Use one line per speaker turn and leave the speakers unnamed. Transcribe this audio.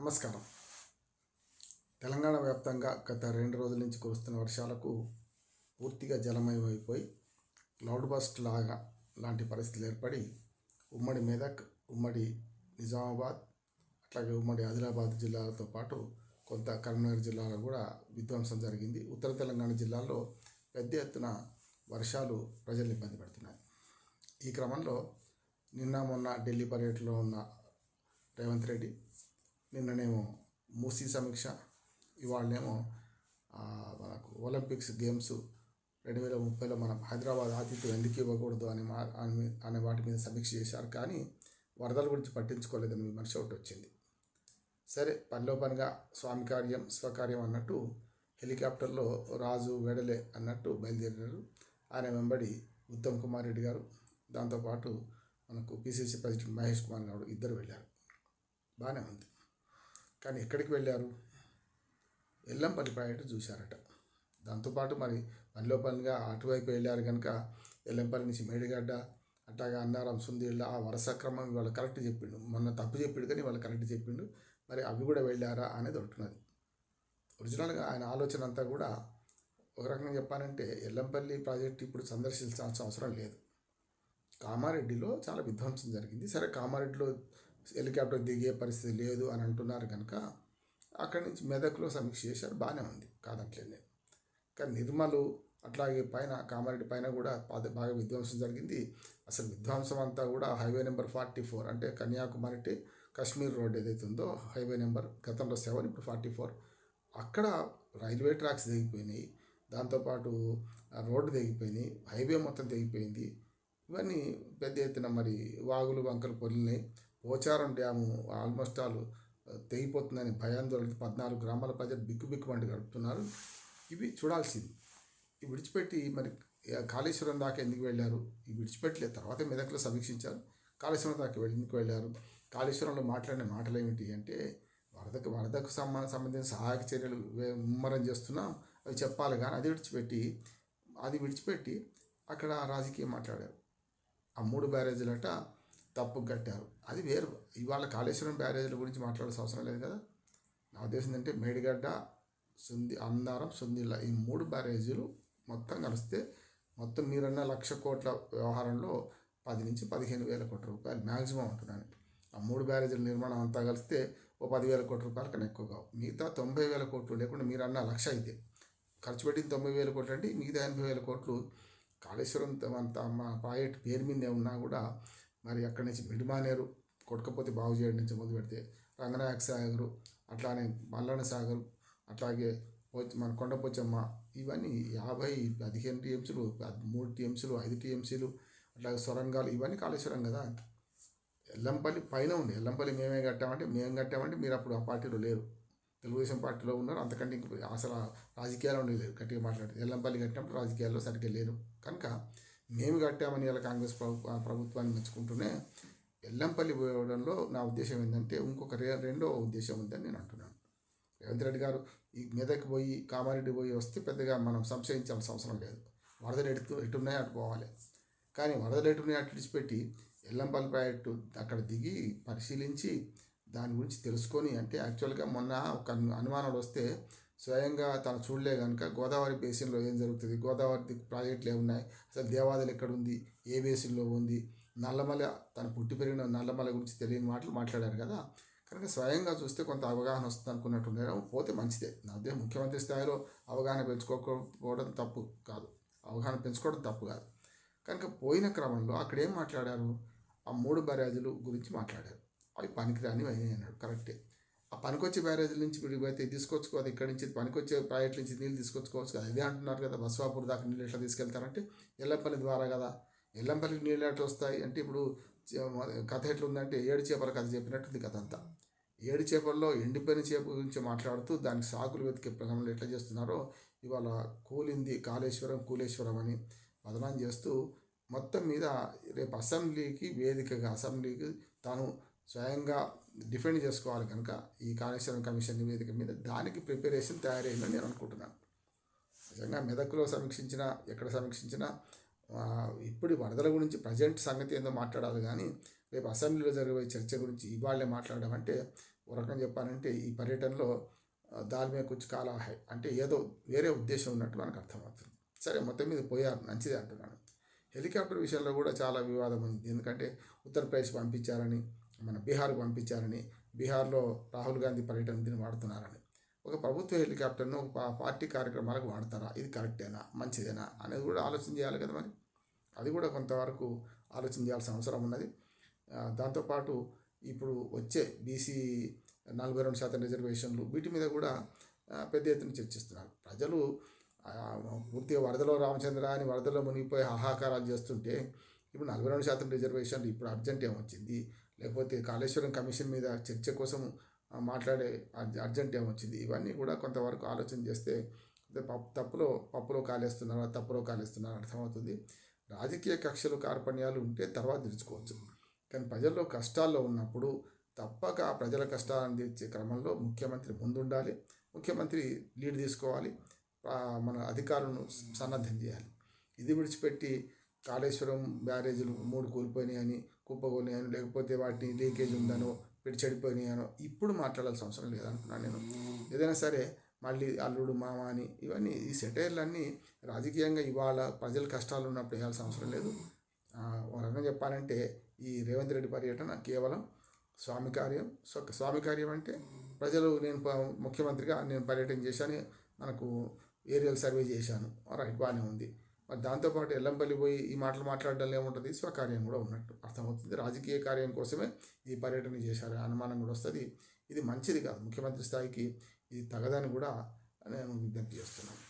నమస్కారం. తెలంగాణ వ్యాప్తంగా గత రెండు రోజుల నుంచి కురుస్తున్న వర్షాలకు పూర్తిగా జలమయమైపోయి క్లౌడ్ బస్ట్ లాగా లాంటి పరిస్థితులు ఏర్పడి ఉమ్మడి మెదక్ ఉమ్మడి నిజామాబాద్ అట్లాగే ఉమ్మడి ఆదిలాబాద్ జిల్లాలతో పాటు కొంత కరీంనగర్ జిల్లాలో కూడా విధ్వంసం జరిగింది. ఉత్తర తెలంగాణ జిల్లాల్లో పెద్ద ఎత్తున వర్షాలు ప్రజల్ని ఇబ్బంది పెడుతున్నాయి. ఈ క్రమంలో నిన్న మొన్న ఢిల్లీ పర్యటనలో ఉన్న రేవంత్ రెడ్డి నిన్ననేమో మూసీ సమీక్ష ఇవాళనేమో మనకు ఒలింపిక్స్ గేమ్స్ రెండు వేల ముప్పైలో మనం హైదరాబాద్ ఆతిథ్యం ఎందుకు ఇవ్వకూడదు అని మా అనే- వాటి మీద సమీక్ష చేశారు. కానీ వరదల గురించి పట్టించుకోలేదని విమర్శ ఒకటి వచ్చింది. సరే పనిలో పనిగా స్వామి కార్యం స్వకార్యం అన్నట్టు హెలికాప్టర్లో రాజు వెడలే అన్నట్టు బయలుదేరారు ఆయన వెంబడి ఉత్తమ్ కుమార్ రెడ్డి గారు దాంతోపాటు మనకు పిసిసి ప్రెసిడెంట్ మహేష్ కుమార్ గారు ఇద్దరు వెళ్ళారు. బాగానే ఉంది. కానీ ఎక్కడికి వెళ్ళారు? ఎల్లంపల్లి ప్రాజెక్టు చూశారట. దాంతోపాటు మరి పనిలో పనిగా అటువైపు వెళ్ళారు కనుక ఎల్లంపల్లి నుంచి మేడిగడ్డ అట్లాగే అన్నారం సుందీళ్ళ ఆ వరుస క్రమం ఇవాళ కరెక్ట్ చెప్పిండు. మొన్న తప్పు చెప్పిండు కానీ వాళ్ళు కరెక్ట్ చెప్పిండు. మరి అవి కూడా వెళ్ళారా అనేది ఉంటున్నది ఒరిజినల్గా ఆయన ఆలోచన అంతా కూడా ఒక రకంగా చెప్పాలంటే ఎల్లంపల్లి ప్రాజెక్ట్ ఇప్పుడు సందర్శించాల్సిన అవసరం లేదు. కామారెడ్డిలో చాలా విధ్వంసం జరిగింది. సరే కామారెడ్డిలో హెలికాప్టర్ దిగే పరిస్థితి లేదు అని అంటున్నారు కనుక అక్కడి నుంచి మెదక్లో సమీక్ష చేశారు బాగానే ఉంది కాదంటలేదు నేను కానీ నిర్మలు అట్లాగే పైన కామారెడ్డి పైన కూడా పాద- బాగా విధ్వంసం జరిగింది. అసలు విధ్వంసం అంతా కూడా హైవే నెంబర్ ఫార్టీ ఫోర్ అంటే కన్యాకుమారి టు కాశ్మీర్ రోడ్ ఏదైతే ఉందో హైవే నెంబర్ గతంలో సెవెన్ ఇప్పుడు ఫార్టీ ఫోర్. అక్కడ రైల్వే ట్రాక్స్ తెగిపోయినాయి దాంతోపాటు రోడ్డు తెగిపోయినాయి హైవే మొత్తం తెగిపోయింది ఇవన్నీ పెద్ద ఎత్తున మరి వాగులు వంకలు పొలినాయి పోచారం డ్యాము ఆల్మోస్ట్ ఆల్ తెగిపోతుందని భయాందోళన. పద్నాలుగు గ్రామాల ప్రజలు బిక్కుబిక్కు వంటి గడుపుతున్నారు. ఇవి చూడాల్సింది. ఇవి విడిచిపెట్టి మరి కాళేశ్వరం దాకా ఎందుకు వెళ్ళారు? ఇవి విడిచిపెట్టలేదు తర్వాత మెదక్లో సమీక్షించారు. కాళేశ్వరం దాకా వెళ్ళి- ఎందుకు వెళ్ళారు? కాళేశ్వరంలో మాట్లాడిన మాటలు ఏమిటి అంటే వరదకు వరదకు సంబంధ సంబంధించిన సహాయక చర్యలు ముమ్మరం చేస్తున్నాం. అవి చెప్పాలి కానీ అది విడిచిపెట్టి అది విడిచిపెట్టి అక్కడ రాజకీయం మాట్లాడారు. ఆ మూడు బ్యారేజీలట తప్పు కట్టారు. అది వేరు. ఇవాళ కాళేశ్వరం బ్యారేజీల గురించి మాట్లాడాల్సిన అవసరం లేదు కదా. నా ఉద్దేశం ఏంటంటే మేడిగడ్డ సుంది అందారం సుందిల్ల ఈ మూడు బ్యారేజీలు మొత్తం కలిస్తే మొత్తం మీరన్న లక్ష కోట్ల వ్యవహారంలో పది నుంచి పదిహేను వేల కోట్ల రూపాయలు మ్యాక్సిమం ఉంటున్నాను ఆ మూడు బ్యారేజీల నిర్మాణం అంతా కలిస్తే ఓ పదివేల కోట్ల రూపాయల కన్నా ఎక్కువ కావు మిగతా తొంభై వేల కోట్లు లేకుండా మీరన్న లక్ష అయితే ఖర్చు పెట్టిన తొంభై వేల కోట్లు అంటే మిగతా ఎనభై వేల కోట్లు కాళేశ్వరం అంత మా ప్రాజెక్ట్ పేరు మీదే ఉన్నా కూడా మరి అక్కడి నుంచి మిడిమానేరు కొట్టకపోతే బాగు చేయడం నుంచి మొదలు పెడితే రంగనాయక సాగరు అట్లానే మల్లన సాగర్ అట్లాగే మన కొండపోచమ్మ ఇవన్నీ యాభై పదిహేను టీఎంసీలు మూడు టీఎంసీలు ఐదు టీఎంసీలు అట్లాగే సొరంగాలు ఇవన్నీ కాళేశ్వరం కదా. ఎల్లంపల్లి పైన ఉంది. ఎల్లంపల్లి మేమే కట్టామంటే మేము కట్టామంటే మీరు అప్పుడు ఆ పార్టీలో లేరు. తెలుగుదేశం పార్టీలో ఉన్నారు. అంతకంటే ఇంక అసలు రాజకీయాల్లో ఉండలేదు గట్టిగా మాట్లాడితే ఎల్లంపల్లి కట్టినప్పుడు రాజకీయాల్లో సరిగ్గా లేరు. కనుక మేము కట్టామని ఇలా కాంగ్రెస్ ప్రభు ప్రభుత్వాన్ని మెచ్చుకుంటూనే ఎల్లంపల్లి పోవడంలో నా ఉద్దేశం ఏంటంటే ఇంకొక రే రెండో ఉద్దేశం ఉందని నేను అంటున్నాను. రేవంత్ రెడ్డి గారు ఈ మీదకి పోయి కామారెడ్డి పోయి వస్తే పెద్దగా మనం సంశయించాల్సిన అవసరం లేదు. వరదలు ఎటు ఎటున్నాయో అటు పోవాలి. కానీ వరదలు ఎటున్నాయో అటు విడిచిపెట్టి ఎల్లంపల్లి ప్రాజెక్టు అక్కడ దిగి పరిశీలించి దాని గురించి తెలుసుకొని అంటే యాక్చువల్గా మొన్న ఒక అనుమానాలు వస్తే స్వయంగా తను చూడలే కనుక గోదావరి బేసిన్లో ఏం జరుగుతుంది? గోదావరి ప్రాజెక్టులు ఏమున్నాయి? అసలు దేవాదలు ఎక్కడుంది ఏ బేసిన్లో ఉంది? నల్లమల తను పుట్టి పెరిగిన నల్లమల గురించి తెలియని మాటలు మాట్లాడారు కదా? కనుక స్వయంగా చూస్తే కొంత అవగాహన వస్తుంది అనుకున్నట్టున్నారు పోతే మంచిదే. నా ఉద్దేశం ముఖ్యమంత్రి స్థాయిలో అవగాహన పెంచుకోకపోవడం తప్పు కాదు. అవగాహన పెంచుకోవడం తప్పు కాదు. కనుక పోయిన క్రమంలో అక్కడ ఏం మాట్లాడారు? ఆ మూడు బ్యారేజీలు గురించి మాట్లాడారు. అవి పనికిరాని అయినాయి అన్నాడు. కరెక్టే. ఆ పనికొచ్చే బ్యారేజీల నుంచి ఇప్పుడు అయితే తీసుకొచ్చుకోవాలి ఇక్కడి నుంచి పనికొచ్చే ప్రాజెక్ట్ నుంచి నీళ్ళు తీసుకొచ్చుకోవచ్చు కదా. ఇదే అంటున్నారు కదా బస్వాపూర్ దాకా నీళ్ళు ఎట్లా తీసుకెళ్తారంటే ఎల్లంపల్లి ద్వారా కదా. ఎల్లంపల్లికి నీళ్ళు ఎట్లా వస్తాయి అంటే ఇప్పుడు కథ కథ ఎట్లుందంటే ఏడు చేపల కథ చెప్పినట్టుంది కథ అంతా. ఏడు చేపల్లో ఎండిపోయిన చేప గురించి మాట్లాడుతూ దానికి సాకులు వెతికే ప్రకటనలు ఎట్లా చేస్తున్నారో ఇవాళ కూలింది కాళేశ్వరం కూలేశ్వరం అని బదనాం చేస్తూ మొత్తం మీద రేపు అసెంబ్లీకి వేదికగా అసెంబ్లీకి తాను స్వయంగా డిఫెండ్ చేసుకోవాలి కనుక ఈ కాళేశ్వరం కమిషన్ నివేదిక మీద దానికి ప్రిపరేషన్ తయారైందని నేను అనుకుంటున్నాను. నిజంగా మెదక్లో సమీక్షించిన ఎక్కడ సమీక్షించినా ఇప్పుడు వరదల గురించి ప్రజెంట్ సంగతి ఏందో మాట్లాడాలి కానీ రేపు అసెంబ్లీలో జరిగే చర్చ గురించి ఇవాళే మాట్లాడడం అంటే ఒక రకంగా చెప్పాలంటే ఈ పర్యటనలో ఆ, దాని మీద కొంచెం కాలా హై అంటే ఏదో వేరే ఉద్దేశం ఉన్నట్టు మనకు అర్థమవుతుంది. సరే మొత్తం మీద పోయారు మంచిదే అంటున్నాను. హెలికాప్టర్ విషయంలో కూడా చాలా వివాదం ఉంది. ఎందుకంటే ఉత్తరప్రదేశ్ పంపించారని మన బీహార్కు పంపించారని బీహార్లో రాహుల్ గాంధీ పర్యటన దీన్ని వాడుతున్నారని. ఒక ప్రభుత్వ హెలికాప్టర్ను ఒక పార్టీ కార్యక్రమాలకు వాడతారా? ఇది కరెక్టేనా? మంచిదేనా? అనేది కూడా ఆలోచన చేయాలి కదా మరి. అది కూడా కొంతవరకు ఆలోచన చేయాల్సిన అవసరం ఉన్నది. దాంతోపాటు ఇప్పుడు వచ్చే బీసీ నలభై రెండు శాతం రిజర్వేషన్లు వీటి మీద కూడా పెద్ద ఎత్తున చర్చిస్తున్నారు. ప్రజలు పూర్తిగా వరదలో రామచంద్ర అని వరదలో మునిగిపోయి హాహాకారాలు చేస్తుంటే ఇప్పుడు నలభై రెండు శాతం రిజర్వేషన్లు ఇప్పుడు అర్జెంట్ ఏమొచ్చింది? లేకపోతే కాళేశ్వరం కమిషన్ మీద చర్చ కోసం మాట్లాడే అర్జెంట్ ఏమొచ్చింది ఇవన్నీ కూడా కొంతవరకు ఆలోచన చేస్తే తప్పులో పప్పులో కాలేస్తున్నారా తప్పులో కాలేస్తున్నారా అర్థమవుతుంది. రాజకీయ కక్షలు కార్పణ్యాలు ఉంటే తర్వాత తెలుసుకోవచ్చు. కానీ ప్రజల్లో కష్టాల్లో ఉన్నప్పుడు తప్పక ప్రజల కష్టాలను తీర్చే క్రమంలో ముఖ్యమంత్రి ముందుండాలి. ముఖ్యమంత్రి లీడ్ తీసుకోవాలి. మన అధికారులను సన్నద్ధం చేయాలి. ఇది విడిచిపెట్టి కాళేశ్వరం బ్యారేజీలు మూడు కూలిపోయినాయని కుప్పగోలినాయని లేకపోతే వాటిని లీకేజ్ ఉందనో పెట్టి చెడిపోయినాయనో ఇప్పుడు మాట్లాడాల్సిన అవసరం లేదనుకున్నాను నేను. ఏదైనా సరే మళ్ళీ అల్లుడు మామ అని ఇవన్నీ ఈ సెటైర్లన్నీ రాజకీయంగా ఇవాళ ప్రజల కష్టాలు ఉన్నప్పుడు వేయాల్సిన అవసరం లేదు. ఒక రకంగా చెప్పాలంటే ఈ రేవంత్ రెడ్డి పర్యటన కేవలం స్వామి కార్యం సో స్వామి కార్యం అంటే ప్రజలు నేను ముఖ్యమంత్రిగా నేను పర్యటన చేశాను మనకు ఏరియల్ సర్వే చేశాను. రైట్ బాగానే ఉంది. మరి దాంతోపాటు ఎల్లంపల్లి పోయి ఈ మాటలు మాట్లాడడం ఏముంటుంది? స్వకార్యం కూడా ఉన్నట్టు అర్థమవుతుంది. రాజకీయ కార్యం కోసమే ఈ పర్యటన చేశారు. అనుమానం కూడా వస్తుంది. ఇది మంచిది కాదు. ముఖ్యమంత్రి స్థాయికి ఇది తగదని కూడా నేను విజ్ఞప్తి చేస్తున్నాను.